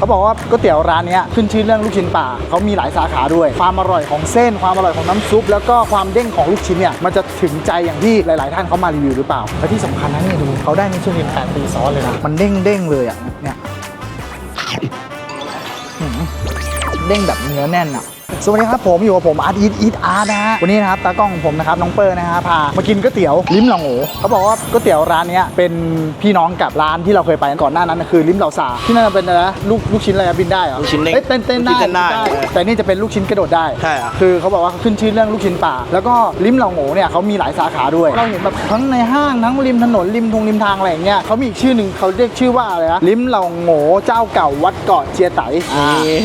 เขาบอกว่าก๋วยเตี๋ยวร้านนี้ขึ้นชื่อเรื่องลูกชิ้นปลาเขามีหลายสาขาด้วย ความอร่อยของเส้น ความอร่อยของน้ำซุป แล้วก็ความเด้งของลูกชิ้นเนี่ยมันจะถึงใจอย่างที่หลาย ๆ ท่านเขามารีวิวหรือเปล่าและที่สำคัญนะนี่ดูเขาได้มิชลินแปดปีซ้อนเลยนะมันเด้งเด้งเลยอะเนี่ยเด้งแบบเนื้อแน่นอะ สวัสดีครับผมอยู่กับผมอาร์ตอีทอีทอาร์ตนะฮะวันนี้นะครับตากล้องของผมนะครับน้องเปอร์นะฮะพามากินก๋วยเตี๋ยวลิ้มเหล่าโง่เขาบอกว่าก๋วยเตี๋ยวร้านเนี้ยเป็นพี่น้องกับร้านที่เราเคยไปก่อนหน้านั้นนะคือลิ้มเหล่าซาที่นั่นนะเป็นอะไรนะลูกลูกชิ้นอะไรอะบินได้เหรอลูกชิ้นเด้งเอ้ยเต้นเต้นลูกชิ้ได้นเต้นได้บินแต่นี่จะเป็นลูกชิ้นกระโดดได้ใช่อะคือเขาบอกว่าขึ้นชื่อเรื่องลูกชิ้นป่า แล้วก็ลิ้มเหล่าโง่เนี่ยเขามีหลายสาขาด้วยเราเห็นแบบทั้งในห้างทั้งริมถนนริมทงริมทางอะไรอย่างเงี้ยเขามีอีกชื่อหนึ่งเขาเรียกชื่อว่าอะไรนะลิ้มเหล่าโง่เจ้าเก่าวัดเกาะเจียไตอ่านี่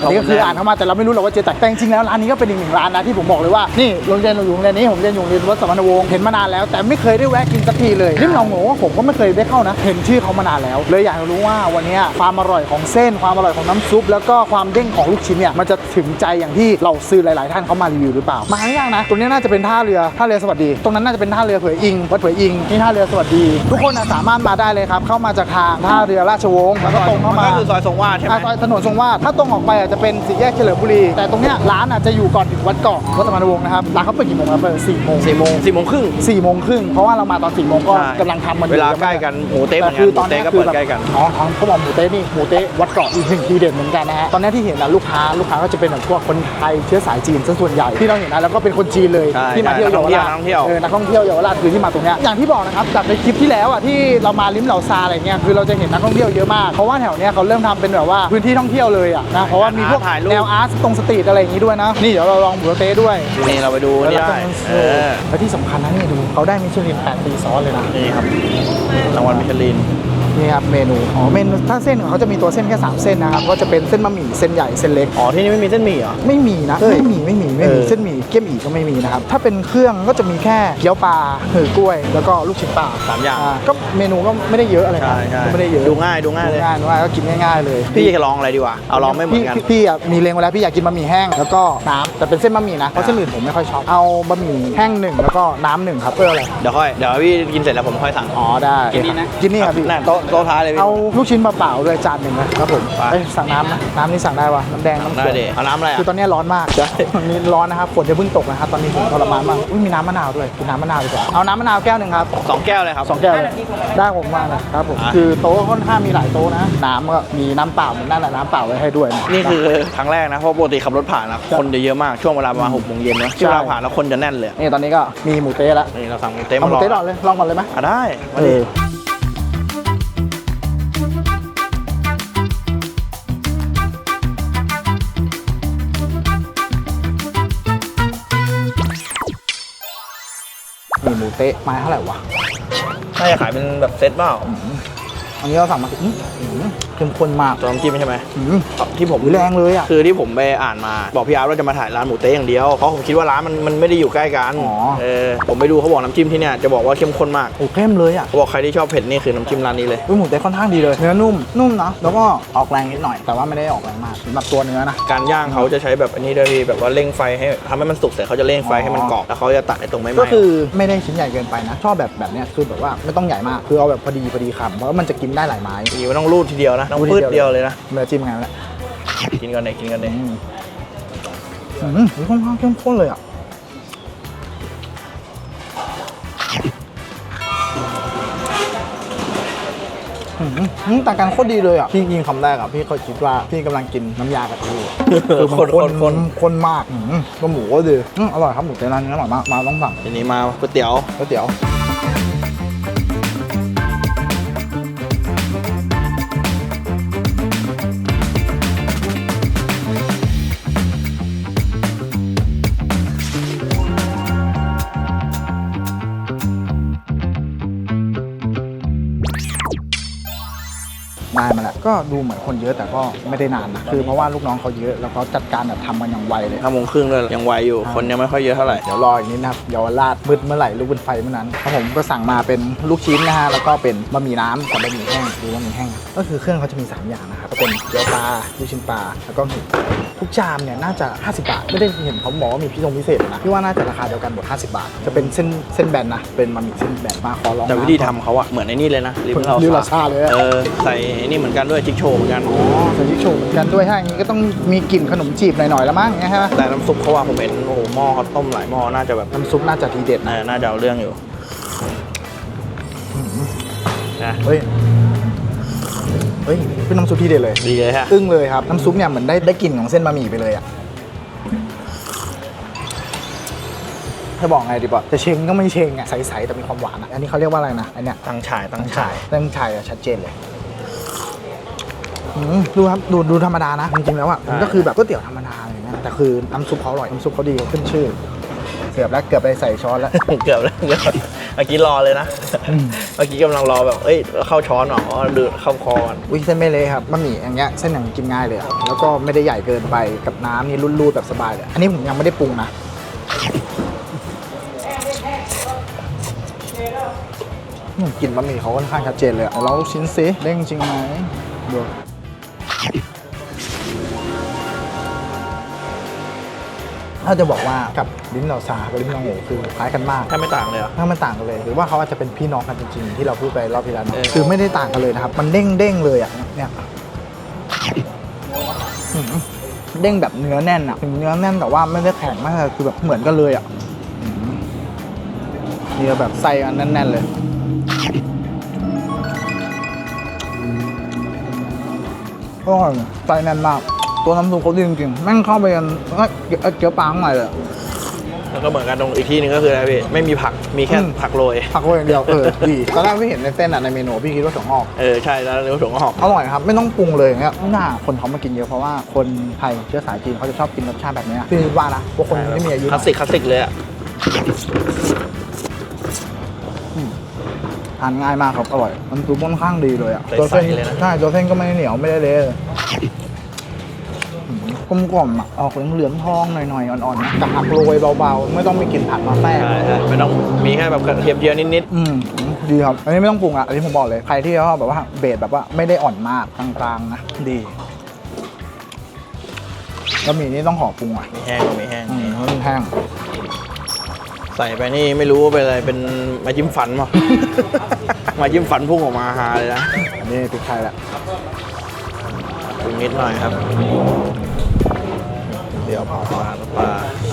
อันนี้ก็คืออ่านเข้ามาแต่เราไม่รู้หรอกว่าเจตักแต่จริงๆแล้วร้านนี้ก็เป็นอีกหนึ่งร้านนะที่ผมบอกเลยว่านี่โรงเรียนเราอยู่โรงเรียนนี้ผมเรียนอยู่โรงเรียนวัดสมณวงศ์เห็นมานานแล้ว แต่ไม่เคยได้แวะกินสักทีเลยริมเราโง่ผมก็ไม่เคยได้เข้านะ เห็นชื่อเขามานานแล้ว เลยอยากจะรู้ว่าวันนี้ความอร่อยของเส้นความอร่อยของน้ำซุป แล้วก็ความเด้งของลูกชิ้นเนี่ยมันจะถึงใจอย่างที่เราซื้อหลาย ๆ ท่านเขามารีวิวหรือเปล่ามาหรือยังนะตรงนี้น่าจะเป็นท่าเรือท่าเรือสวัสดี ตรงนั้นน่าจะเป็นท่าเรือเผยอิงวัดเผยอิงที่ท่าเรือสวัสดี ทุกคนน่ะสามารถมาได้เลยครับเข้ามาจากทางท่าเรือราชวงศ์แล้วก็ตรงเข้ามาก็คือซอยทรงวาดใช่ไหมอ่าซอยถนนทรงวาดถ้าตรงออกไปอะจะเป็นสี่แยกเฉลิมบุรีแต่ตรงเนี้ยร้านอะจะอยู่ก่อนถึงวัดเกาะวัดสมานวงศ์นะครับร้านเขาเปิดกี่โมงครับเปิดสี่โมงสี่โมงสี่โมงครึ่งสี่โมงครึ่งเพราะว่าเรามาตอนสี่โมงก็ใช่กำลังทำมันอยู่เวลายังไม่ใกล้กันหมูเต๊ะเหมืแต่อนกันคือตอนหมูเต๊ะเนี้ยก็คืเปิอดแบบใกล้กันอ๋อของเขาบอกหมูเต๊ะนี่หมูเต๊ะวัดเกาะอีกหนึ่งทีเด็ดเหมือนกันนะฮะตอนเนี้ยที่เห็นนะลูกค้าลูกค้าก็จะเป็นแบบพวกคนไทยเชื้อสายจีนซะส่วนใหญ่ที่เราเห็นนะแล้วก็เป็นคนจีนเลยใช่ที่มาเที่ยวนัเยากวท่องราชเที่ยวเออนักท่องเที่ยวเยาวราชคือที่มาตรงเนี้ยอย่างที่บอกนะครับจากในคลิปที่แล้วอะที่เรามาลิ้มเหล่าซาอะไรเงี้ยคือเราจะเห็นนักท่องเที่ยวเยอะมากเพราะว่าแถวเนี้ยเขาเริ่มทำเป็นแบบว่าพื้นที่ท่องเที่ยวเลยอะนะเพราะว่ามีพวกถ่ายรูปแนวอาร์ตตรงสตรีทอะไรอย่างงี้ด้วยนะ นี่เดี๋ยวเราลองหมูสะเต๊ะด้วยนี่เราไปดูนี่ได้เออแล้วที่สำคัญนะนี่ดูเขาได้มิชลิน 8 ปีซ้อนเลยนะนี่ครับรางวัลมิชลิน นี่ครับเมนูอ๋อเมนูถ้าเส้นของเขาจะมีตัวเส้นแค่3เส้นนะครับก็จะเป็นเส้นบะหมี่เส้นใหญ่เส้นเล็กอ๋อที่นี่ไม่มีเส้นหมี่เหรอไม่มีนะเฮ้ยไม่มีไม่มีไม่มีเออเส้นหมี่เกี๊ยมอีก็ไม่มีนะครับถ้าเป็นเครื่องก็จะมีแค่เกี๊ยวปลาหือกล้วย แล้วก็ลูกชิ้นปลาสามอย่างก็เมนูก็ไม่ได้เยอะอะไรนะใช่ใช่ก็ไม่ได้เยอะดูง่ายดูง่ายเลยดูง่ายดูง่ายก็กินง่ายๆเลย พี่จะลองอะไรดีกว่าเอาลองไม่เหมือนกันพี่พี่อะมีเลงไว้แล้วพี่อยากกินบะหมี่แห้งแล้วก็น้ำแต่เป็นเส้นบะหมี่นะเพราะเส้นอื่นผมไม่ค่อยชอบเอาบะหมี่แห้งหนึ่งแล้วก็น้ำหนึ่งครับเพื่ออะไรเดี๋ยวค่อยเดี๋ยวพี่กินเสร็จแล้วผมค่อยสั่งอ๋อได้กินนี่นะกินนี่ครับพี่น่ะโต๊ะโต๊ะท้ายเลยพี่เอาลูกชิ้นเปล่าๆด้วยจานหนึ่งนะครับผมไปเอ้ยสั่งน้ำนะน้ำนี่สั่งได้วะน้ำแดงน้ำได้เขียวเดเอาน้ำอะไรอะคือตอนนี้ร้อนมากตอนนี้ร้อนนะครับฝนจะเพิ่งตกนะครับตอนนี้ผมทรมานมากอุ้ยมีน้ำมะนาวด้วยกินน้ำมะนาวดีกว่าเอาน้ำมะนาวแก้วหนึ่งครับสองแก้วเลยครับสองแก้วเลยได้ผมมากนะครับผมอะคือโต๊ะค่อนข้างมีหลายโต๊ะนะน้ำก็มีน้ำเปล่าเหมือนนั่นแหละน้ำเปล่าไว้ให้ด้วยะนี่คือครั้งแรกนะเพราะปกติขับรถผ่านนะคนจะเยอะมากช่วงเวลาประมาณหกโมงเย็นนะใช่ช่วงเวลาผ่านแล้วคนจะแน่นเลยนี่ตอนนี้ก็มีหมูเต๊ะแล้วนี่เราสั่งหมูเต๊ะเอามาหมูลองเต๊ะก่อนเลยลองก่อนเลยไหมอะได้มาเอดิ เต๊ะไม้เท่าไหร่วะ น่าจะขายเป็นแบบเซตเปล่า อันนี้เราสั่งมาอื้อหือ เข้มข้นมากตัวน้ำจิ้มใช่ไหมอื้อที่ผมหือแรงเลยอะคือที่ผมไปอ่านมาบอกพี่อาร์ตว่าจะมาถ่ายร้านหมูเต๊ะอย่างเดียวเพราะผมคิดว่าร้านมันมันไม่ได้อยู่ใกล้กันอ๋อเออผมไปดูเขาบอกน้ำจิ้มที่เนี่ยจะบอกว่าเข้มข้นมากโอ้เข้มเลยอะเขาบอกใครที่ชอบเผ็ดนี่คือน้ำจิ้มร้านนี้เลยอุ้ยหมูเต๊ะค่อนข้างดีเลยเนื้อนุ่มนุ่มนะแล้วก็ออกแรงนิดหน่อย แต่ว่าไม่ได้ออกแรงมากสำหรับตัวเนื้อนะการย่างเขาจะใช้แบบอันนี้ด้วยพี่แบบว่าเร่งไฟให้ทำให้มันสุกเสร็จเขาจะเร่งไฟให้มันกรอบแล้วเขาจะตัดไอ้ตรงไม้ๆก็คือไม่ได้ชิ้นใหญ่เกินไปนะชอบแบบแบบเนี้ยคือแบบว่าไม่ต้องใหญ่มากคือเอาแบบพอดีพอดีคำเพราะว่ามันจะกินได้หลายไม้ดีไม่ต้องรูดทีเดียวนะต้องรูดทีพืดเดีเดียยววเลยนะเนื้อจิ้มไงวะเนี่ยกินกันเลยกินกันเลยอืมอืมค่อนข้างเข้มข้นเลยอะอืมอืมแต่การโคตรดีเลยอะ พี่กินคำแรกอะ พี่เคยคิดว่าพี่กำลังกินน้ำยากะทิอยู่คือมันคนข้คนนคนข้นมากอืมก็หมูก็ดีอืมอร่อยครับหมูเตร้านนี้อร่อยมากมาต้องสั่งทีนี้มาก๋วยเตี๋ยวก๋วยเตี๋ยว ก็ดูเหมือนคนเยอะแต่ก็ไม่ได้นานนะคือเพราะว่าลูกน้องเขาเยอะแล้วเขาจัดการแบบทำกันอย่างไวเลยห้าโมงครึ่งเลยยังไวอยู่คนยังไม่ค่อยเยอะเท่าไหร่เดี๋ยวรออีกนิดนะครับเยาวราชมืดเมื่อไหร่ลูกบนไฟเมื่อนั้นครับผมก็สั่งมาเป็นลูกชิ้นนะฮะแล้วก็เป็นบะหมี่น้ำกับบะหมี่แห้งหรือบะหมี่แห้งก็คือเครื่องเขาจะมี 3 อย่างนะครับก็เป็นเกี๊ยวปลาลูกชิ้นปลาแล้วก็หมูทุกชามเนี่ยน่าจะ 50 บาท ไม่ได้เห็นเขาบอกว่ามีพิเศษพิเศษนะพี่ว่าน่าจะราคาเดียวกันหมด50 บาท จะเป็นเส้นเส้นแบนนะเป็นบะหมี่เส้นแบนมาขอลองแต่วิธีทำเขาอะเหมือนไอ้นี่เลยนะริมเราริมเราชาเลยอะเออใส่ไอ้นี่เหมือนกันด้วยจิ๊กโชว์เหมือนกันอ๋อใส่ชิคโชว์เหมือนกันด้วยถ้าอย่างนี้ก็ต้องมีกลิ่นขนมจีบหน่อยๆแล้วมั้งเนี่ยใช่ไหมแต่น้ำซุปเขาว่าผมเห็นโอ้โหหม้อเขาต้มหลายหม้อน่าจะแบบน้ำซุปน่าจะทีเด็ดนะเออน่าจะเอาเรื่องอยู่นะเฮ้ยเฮ้ยเป็นน้ำซุปทีเด็ดเลย ดีเลยฮะ อึ้งเลยครับ น้ำซุปเนี่ยเหมือนได้ได้กลิ่นของเส้นบะหมี่ไปเลยอะจะบอกไงดีป่ะแต่เชงก็ไม่เชงอะใสๆแต่มีความหวานอะอันนี้เขาเรียกว่าอะไรนะอันเนี้ยตั้งฉายตั้งฉายเรื่องชายอะชัดเจนเลย อืมดูครับดูดูธรรมดานะ จริงๆแล้วอะมันก็คือแบบก๋วยเตี๋ยวธรรมดาอะไรอย่างเงี้ยแต่คือน้ำซุปเขาอร่อยน้ำซุปเขาดีเขาขึ้นชื่อ เกือบแล้วเกือบไปใส่ช้อนแล้ว เกือบแล้วเกือบเมื่อกี้รอเลยนะอืมเมื่อกี้กำลังรอแบบ เอ้ย เข้าช้อนเหรอดูดเข้าคอก่อนอุ้ยเส้นไม่เละครับบะหมี่อย่างเงี้ยเส้นอย่างกินง่ายเลยอะแล้วก็ไม่ได้ใหญ่เกินไปกับน้ำนี่รูดๆแบบสบายเลย อันนี้ผมยังไม่ได้ปรุงนะอืมกลิ่นบะหมี่เขาค่อนข้างชัดเจนเลยอะเอาเราลูกชิ้นสิเด้งจริงไหมดู ถ้าจะบอกว่ากับลิ้นเหล่าซากับลิ้นเหล่าโง่คือคล้ายกันมากแค่ไม่ต่างเลยเหรอ ถ้ามันต่างกันเลย หรือว่าเขาอาจจะเป็นพี่น้องกันจริงๆ ที่เราพูดไปรอบที่แล้วเนอะเออ คือไม่ได้ต่างกันเลยนะครับ มันเด้งเด้งๆเลยอะเนี่ยอืมเด้งแบบเนื้อแน่นอะถึงเนื้อแน่นแต่ว่าไม่ได้แข็งมากคือแบบเหมือนกันเลยอะอืมเนื้อแบบไส้อันแน่นๆเลย อ ร่อยไส้แน่นมาก ตัวน้ำซุปเขาดีจริงๆแม่งเข้าไปกันเอ้ยเกี๊ยวปลาข้างในเลยอะแล้วก็เหมือนกันตรงอีกที่หนึงก็คืออะไรพี่ ไม่มีผัก มีแค่อืม ผักโรย ผักโรยอย่างเดียวเออดีตอนแรกพี่เห็นในเส้นอะในเมนูพี่คิดว่าถั่วงอก เออ ใช่ แล้วเนื้อถั่วงอก อร่อยครับ ไม่ต้องปรุงเลยอย่างเงี้ยไม่น่าคนเขามากินเยอะเพราะว่าคนไทยเชื้อสายจีนเขาจะชอบกินรสชาติแบบเนี้ยพี่ว่านะพวกคนที่มีอายุคลาสสิกคลาสสิกเลยอะ ทานง่ายมากครับอร่อย มันซุปค่อนข้างดีเลยอะใสๆตัวเส้นเลยนะใช่ตัวเส้นก็ไม่ได้เหนียวไม่ได้เละเลยกลมกล่อมๆอะออกเหลืองๆทองหน่อยๆอ่อนๆนะกับผักโรยเบาๆ ไม่ต้องมีกลิ่นผักมาแทรกใช่ใช่ไม่ต้องมีแค่แบบกระเทียมเจียวนิดอืมดีครับอันนี้ไม่ต้องปรุงอะอันนี้ผมบอกเลยใครที่ชอบแบบว่าเบสแบบว่าไม่ได้อ่อนมากกลางๆนะดีแล้วหมี่นี่ต้องห่อปรุงอะๆมีแห้งมีแห้งอืมเพราะมันแห้ง ใส่ไปนี่ไม่รู้ว่าเป็นอะไรเป็นมาจิ้มฟันมั้งมาจิ้มฟันพุ่งออกมาฮาเลยนะอันนี้พริกไทยแหละปรุงนิดหน่อยครับ เดี๋ยวพอปลาปลา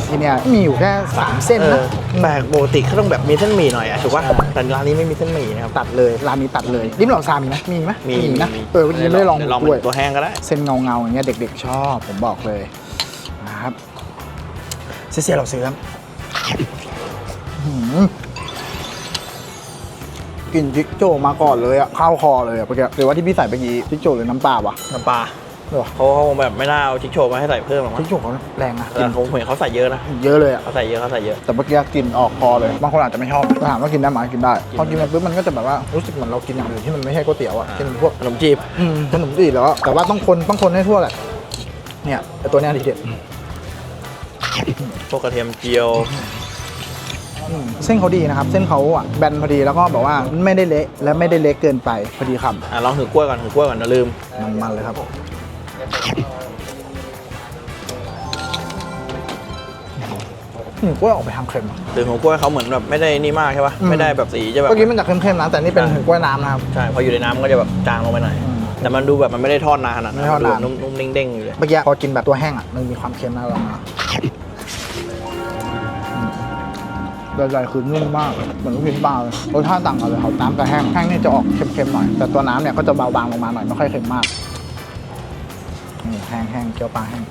ที่เนี่ยมีอยู่แค่สามเส้นเอนะอแปลกปกติเขาต้องแบบมีเส้นหมี่หน่อยอะถูกป่ะแต่ร้านนี้ไม่มีเส้นหมี่นะครับ ตัดเลยร้านนี้ตัดเลยริมเหล่าซามีไหมมีไหมนะเออวันนี้ไม่ได้ลองเดี๋ยวลองด้วยเป็นตัวแห้งก็ได้ เส้นเงาเงาๆอย่างเงี้ยเด็ก ๆ ชอบผมบอกเลยนะครับเสียๆเราซื้อครับอื้อ หือกลิ่นพริกโจมาก่อนเลยอะเข้าวคอเลยอะเมื่อกี้หรือว่าที่พี่ใส่ไปกี้พริกโจหรือน้ำปลาวะน้ำปลาหรอเขาเขาแบบไม่น่าเอาชิคโชว์มาให้ใส่เพิ่มหรอกพมั้ริงกโจเขาแรงนะกแต่ลิ่นผมเห็นเขาใส่เยอะนะเยอะเลยอะเขาใส่เยอะเขาใส่เยอะ แต่เมื่อกี้กลินออกคอเลยบางคนอาจจะไม่ชอบแต่ถามว่ากินได้ไหมกินได้พอกินไปปุ๊บมันก็จะแบบว่ารู้สึกเหมือนเรากินอย่างอื่นที่มันไม่ใช่ก๋วยเตี๋ยวอะกินพวกขนมจีบอืมขนมจีบแล้วอะแต่ว่าต้องคนต้องคนให้ทั่วแหละเนี่ยไอตัวเนี้ยทีเด็ดพวกกระเทียมเจียวอืม เส้นเขาดีนะครับ เส้นเขาอะแบนพอดีแล้วก็แบบว่าไม่ได้เละและไม่ได้เล็กเกินไปพอดีคอะลองถือกล้วยก่อนถือกล้วยก่อนนะลืมำมันมันๆเลยครับอืมกล้วยออกไปทางเค็มอะถือของกล้วยเขาเหมือนแบบไม่ได้นี่มากใช่ป่ะอืมไม่ได้แบบสีจะแบบ เมื่อกี้มันจะเค็มๆนะแต่นี่เป็นถึงกล้วยน้ำนะครับ ใช่ พออยู่ในน้ำมันก็จะแบบจางลงไปหน่อย อืมแต่มันดูแบบมันไม่ได้ทอดนานขนาดนั้นไม่ทอดนานนุ่มนุ่มๆเด้งๆอยู่เลย เมื่อกี้พอกินแบบตัวแห้งอะมันมีความเค็มนะเรานะ ใหญ่ๆคือนุ่มมากเหมือนลูกชิ้นปลาเลยรสชาติต่างกันเลยครับน้ำกับแห้งแห้งนี่จะออกเค็มๆหน่อย แต่ตัวน้ำเนี่ยก็จะเบาบางลงมาหน่อยไม่ค่อยเค็มมากนี่แห้งๆเกี๊ยวปลาแห้ง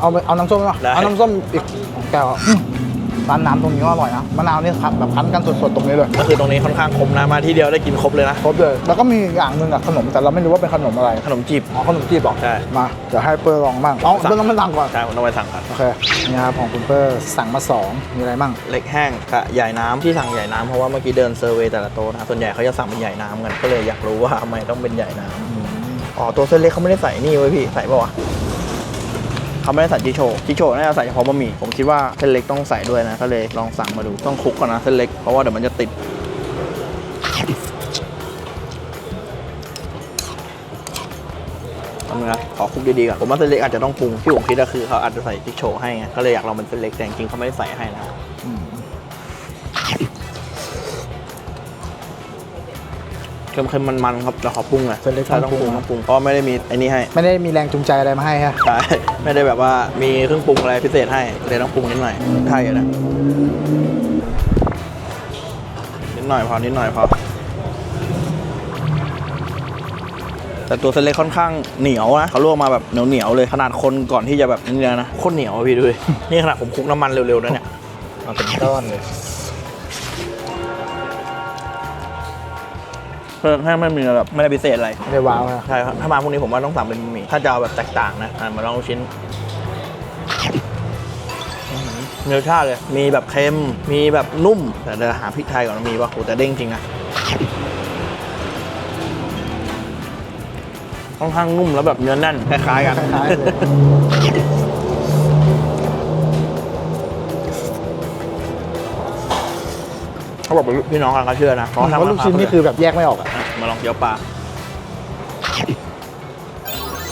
เอาไปเอาน้ำส้มไหมวะเอาน้ำส้มอีกของแก้วอะอืม ร้านน้ำตรงนี้ก็อร่อยนะมะนาวนี่ครับแบบคั้นกันสดๆตรงนี้เลย ก็คือตรงนี้ค่อนข้างคมนะมาที่เดียวได้กินครบเลยนะ ครบเลย แล้วก็มีอีกอย่างหนึ่งอะขนมแต่เราไม่รู้ว่าเป็นขนมอะไรขนมจีบอ๋อขนมจีบเหรอใช่ มาเดี๋ยวให้เปิ้ลลองบ้างเอาเปิ้ลต้องมาสั่งก่อนใช่ผมต้องไปสั่งก่อนโอเคนี่ครับของคุณเปิ้ลสั่งมาสองมีอะไรบ้างเล็กแห้งกับใหญ่น้ำที่สั่งใหญ่น้ำเพราะว่าเมื่อกี้เดินเซอร์เวย์แต่ละโต๊ะนะครับส่วนใหญ่เขาจะสั่งเป็นใหญ่น้ำกันก็เลยอยากรู้ว่าทำไมต้องเป็นใหญ่น้ำอ๋อตัวเส้นเล็กเขาไม่ได้ใส่นี่ไว้ยพี่ใส่ป่าวะ เขาไม่ได้ใส่จิโชจิโชน่าจะใส่เฉพาะบะหมี่ผมคิดว่าเส้นเล็กต้องใส่ด้วยนะก็เลยลองสั่งมาดูต้องคลุกก่อนนะเส้นเล็กเพราะว่าเดี๋ยวมันจะติดทำไงนะขอคลุกดีๆก่อนผมว่าเส้นเล็กอาจจะต้องปรุงที่ผมคิดก็คือเขาอาจจะใส่จิโชให้ไงก็เลยอยากลองเป็นเส้นเล็กแต่จริงๆเขาไม่ได้ใส่ให้นะ เเค็มๆมันๆครับแต่ขอปรุงหน่อยเส้นเล็กใช่ต้ต้อองงปปรุรุงงต้องปรุงเพราะไม่ได้มีไอ้นี่ให้ไม่ได้มีแรงจูงใจอะไรมาให้ฮะใช่ไม่ได้แบบว่ามีเครื่องปรุงอะไรพิเศษให้เลยต้องปรุงนิดหน่อยใช่อยู่นะนิดหน่อยพอนิดหน่อยพอแต่ตัวเส้นเล็กค่อนข้างเหนียวนะเขาลวกมาแบบเหนียวเหนียวๆเลยขนาดคนก่อนที่จะแบบนี่นะโคตรเหนียวอะพี่ดูดินี่ขนาดผมคลุกน้ำมันเร็วๆนะเนี่ยเอาเป็นก้อนเลย เพิ่มให้ไม่มีแบบไม่ได้พิเศษอะไรไม่ได้ว้าวนะใช่ครับถ้ามาพวกนี้ผมว่าต้องสั่งเป็นบะหมี่ถ้าจะเอาแบบแตกต่างนะอะมาลองลูกชิ้นมีรสชาติเลย มีแบบเค็ม มีแบบนุ่ม แต่เดี๋ยวหาพริกไทยก่อนว่ามีป่ะโหแต่เด้งจริงนะค่อนข้างนุ่มแล้วแบบเนื้อแน่นคล้ายๆกันคล้ายๆเลย เขาบอกเป็นพี่น้องกันเขาเชื่อนะเพราะลูกชิ้นนี่คือแบบแยกไม่ออกอะอะมาลองเกี๊ยวปลา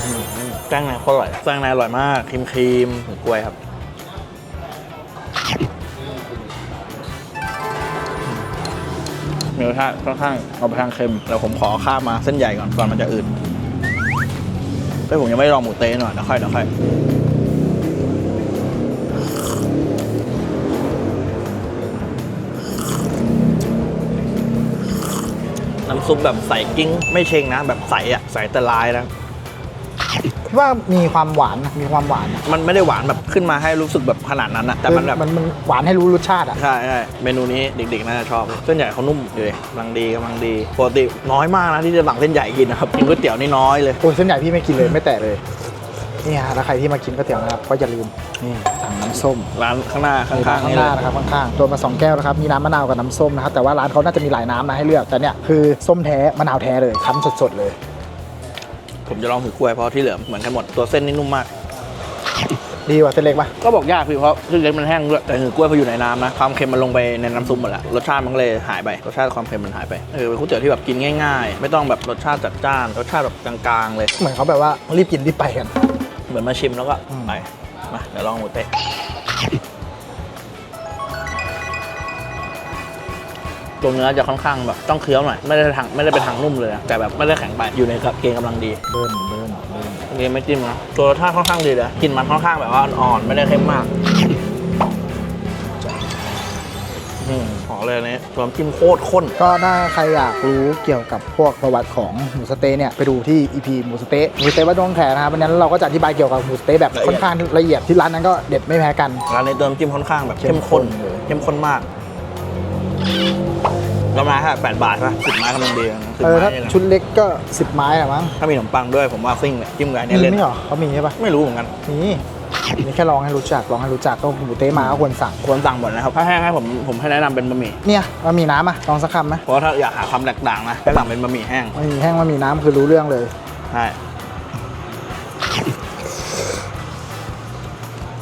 อืมแจ้งในโคตรอร่อยแจ้งในอร่อยมากครีมครีมๆหมูกล้วยครับมีรสชาติค่อนข้างเอาไปทางเค็มแล้วผมขอข้ามมาเส้นใหญ่ก่อนก่อนมันจะอืดเฮ้ยผมยังไม่ได้ลองหมูเต๊ะหน่อยเดี๋ยวค่อยเดี๋ยวค่อย ซุปแบบใสกิ้งไม่เชงนะ แบบใสอะใสแต่ลายนะคิดว่ามีความหวานนะมีความหวานนะมันไม่ได้หวานแบบขึ้นมาให้รู้สึกแบบขนาดนั้นอะแต่มันแบบ มันมันหวานให้รู้รสชาติอะ ใช่ใช่เมนูนี้เด็กๆน่าจะชอบเส้นใหญ่เขานุ่มอยู่เลยกำลังดีกำลังดีปกติน้อยมากนะที่จะสั่งเส้นใหญ่กินนะครับกินก๋วยเตี๋ยวนี่น้อยเลย โอ้ยเส้นใหญ่พี่ไม่กินเลยไม่แตะเลยนี่ฮะแล้วใครที่มากินก๋วยเตี๋ยวนะครับก็อย่าลืมนี่สั่ง น้ำส้ม ร้านข้างหน้าข้างๆข้างนี่หเลน้ายนะครับข้างๆตัวมาสองแก้วนะครับ มีน้ำมะนาวกับน้ำส้มนะครับ แต่ว่าร้านเขาน่าจะมีหลายน้ำนะให้เลือก แต่เนี่ยคือส้มแท้ มะนาวแท้เลยคั้นสดๆเลย ผมจะลองถือกล้วยเพราะที่เหลือเหมือนกันหมดตัวเส้นนี่นุ่มมาก ดีกว่าเส้นเล็กปะก็บอกยากพี่เพราะเส้นเล็กมันแห้งด้วยแต่ถือกล้วยพออยู่ในน้ำนะความเค็มมันลงไปในน้ำซุปหมดแล้วรสชาติมันก็เลยหายไปรสชาติความเค็มมันหายไปเออเป็นก๋วยเตี๋ยวที่แบบกินง่าย ๆ ไม่ต้องแบบรสชาติจัดจ้านรสชาติแบบกลางๆ เลย เหมือนเขาแบบว่ารีบกินรีบไปกัน เหมือนมาชิมแล้วก็อืมไป มาเดี๋ยวลองหมูเต๊ะตัวเนื้อจะค่อนข้างแบบต้องเคี้ยวหน่อยไม่ได้ทางไม่ได้เป็นทางนุ่มเลยนะแต่แบบไม่ได้แข็งไปอยู่ในเกณฑ์กำลังดีเบิ้ลเบิ้ลเบิ้ลเกณฑ์ไม่จิ้มนะตัวรสชาติค่อนข้างดีเลยกลิ่นมันค่อนข้างแบบว่าอ่อนๆไม่ได้เค็มมาก อืมขอเลยอันนี้ตัวน้ำจิ้มโคตรข้น ก็ถ้าใครอยากรู้เกี่ยวกับพวกประวัติของหมูสะเต๊ะเนี่ยไปดูที่ EP หมูสะเต๊ะหมูสะเต๊ะวัดดงแขนะครับวันนั้นเราก็จะอธิบายเกี่ยวกับหมูสะเต๊ะแบบละเอียดค่อนข้างละเอียดที่ร้านนั้นก็เด็ดไม่แพ้กันร้านนี้เติมจิ้มค่อนข้างแบบเข้เข้มมข้ข้นนเลยเข้มข้นมากแล้วไม้ค่ะแปดบาทป่ะสิบไม้กำลังดีนะสิบเออไม้ถ้าเนี่ยนะชุดเล็กก็10ไม้อะมั้งถ้ามีขนมปังด้วยผมว่าซิ่งเลยจิ้มกับอันมีเนี้ยเล่นไม่เหรอเขามีใช่ปะไม่รู้เหมือนกันมี นี่แค่ลองให้รู้จักลองให้รู้จักก็หมูเต๊ะมาก็ควรสั่ง ควรสั่งหมดนะครับ ถ้าแห้งให้ผมผมให้แนะนำเป็นบะหมี่ เนี่ยมันมีน้ำอะลองสักคำไหมเพราะว่าถ้าอยากหาความแตกต่างนะให้สั่งเป็นบะหมี่แห้ง มันมีแห้งมันมีน้ำคือรู้เรื่องเลยใช่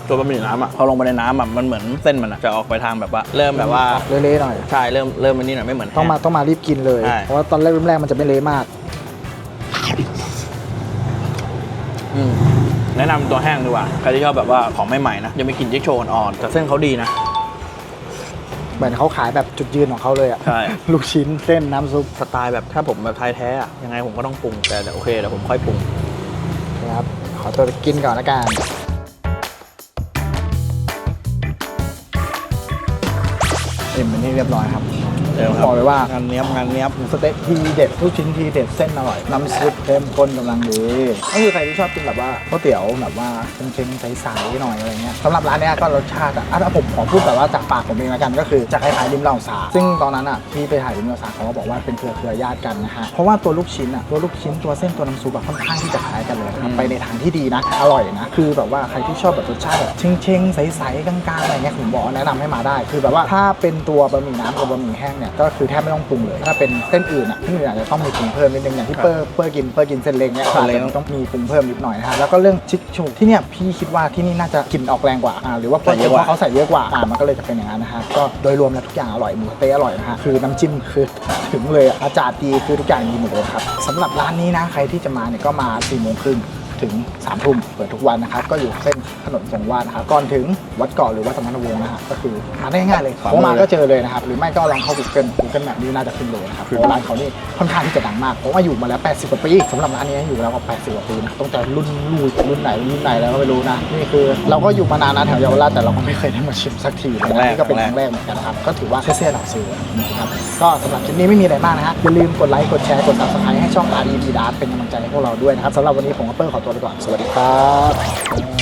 ตัวบะหมี่น้ำอะพอลงไปในน้ำอะมันเหมือนเส้นมันอะจะออกไปทางแบบว่า เริ่มแบบว่าเละๆหน่อย ใช่เริ่มเริ่มมันนี่หน่อยไม่เหมือนต้องมาแห้ ต้องมารีบกินเลย ใช่ เพราะว่าตอนแรกเริ่มแรกมันจะไม่เละมาก อืม แนะนำตัวแห้งดีกว่าใครที่ชอบแบบว่าของใหม่ๆนะยังไม่กินจิ๊กโชว์อ่อนๆแต่เส้นเขาดีนะ เหมือนเขาขายแบบจุดยืนของเขาเลยอะใช่ ลูกชิ้นเส้นน้ำซุปสไตล์แบบถ้าผมแบบไทยแท้อะยังไงผมก็ต้องปรุงแต่เดี๋ยวโอเคเดี๋ยวผมค่อยปรุง นะครับ ขอตัวไปกินก่อนละกันเอ็มเป็นที่เรียบร้อยครับ เดี๋ยวครับบอกเลยว่างานเนี้ยบงานเนี้ยบหมูสเต๊ะทีเด็ดลูกชิ้นทีเด็ดเส้นอร่อยน้ำซุปเข้มข้นกำลังดีก็คือใครที่ชอบกินแบบว่าก๋วยเตี๋ยวแบบว่าเค็มๆใสๆหน่อยอะไรเงี้ยสำหรับร้านเนี้ยก็รสชาติอะอะถ้าผมขอพูดแบบว่าจากปากผมเองละกันก็คือจะคล้ายๆริมเหล่าสาซึ่งตอนนั้นอะที่ไปถ่ายริมเหล่าสาเขาก็บอกว่าเป็นเครือเครือญาติกันนะฮะเพราะว่าตัวลูกชิ้นอะตัวลูกชิ้นตัวเส้นตัวน้ำซุปอะค่อนข้างที่จะคล้ายกันเลยนะครับไปในทางที่ดีนะอร่อยนะคือแบบว่าใครที่ชอบแบบรสชาติแบบเชงๆใสๆกลางๆอะไรเงี้ยผมบอกแนะนำให้มาได้ คือแบบว่าถ้าเป็นตัวบะหมี่น้ำกับบะหมี่แห้งเนี่ยก็คือแทบไม่ต้องปรุงเลย ถ้าเป็นเส้นอื่นอะเส้นอื่นอาจจะต้องมีปรุงเพิ่มนิดนึงอย่างที่เปอร์เปอร์กินเปอร์กินเส้นเล็กเนี่ยเส้อาจนเล็กจะต้องมีปรุงเพิ่มนิดหน่อยนะฮะแล้วก็เรื่องชิคชูที่เนี่ยพี่คิดว่าที่นี่น่าจะกลิ่นออกแรงกว่าอ่าหรือว่าเพราะใส่เยอะกว่าเขาใส่เยอะกว่าอ่ามันก็เลยจะเป็นอย่างนั้นนะฮะก็โดยรวมแล้วทุกอย่างอร่อยหมูสะเต๊ะอร่อยนะฮะคือน้ำจิ้มคือถึงเลยอะอาจารย์ดีคือทุกอย่างดีหมดเลยครับสำหรับร้านนี้นะใครที่จะมาเนี่ยก็มา4ี่โมงครึ่ง ถึง3ทุ่มเปิดทุกวันนะครับ ก็อยู่เส้นถนนสงวาดนะครับก่อนถึงวัดเกาะหรือวัดสมณวงศ์นะครับก็คือมาได้ง่ายๆเลยขวาเพราะมามือก็เจอเลยนะครับ หรือไม่ก็ลองเข้า Google Google Map นี่น่าจะขึ้นเลยนะครับเพราะว่าร้านเขานี่ค่อนข้างที่จะดังมากเพราะว่าอยู่มาแล้ว 80กว่าปีสำหรับร้านนี้อยู่มาแล้วก็80กว่าปีนะตั้งแต่รุ่นลูกรุ่นไหนรุ่นไหนแล้วก็ไม่รู้นะนี่คือ เราก็อยู่มานานนะแถวเยาวราชแต่เราก็ไม่เคยได้มาชิมสักทีนะนี่ก็เป็นครั้งแรกเหมือนกันนะครับก็ถือว่าเซ่ๆหน่อยซื้อนะครับก็สำหรับคลิปนี้ไม่มีอะไรมากนะฮะอย่าลืมกดไลค์กดแชร์กด subscribe ให้ช่อง RD ดีดาร์เป็นกำลังใจให้พวกเราด้วยนะครับสำหรับวันนี้ผมกับเปิ้ลขอตัวไปก่อน สวัสดีครับ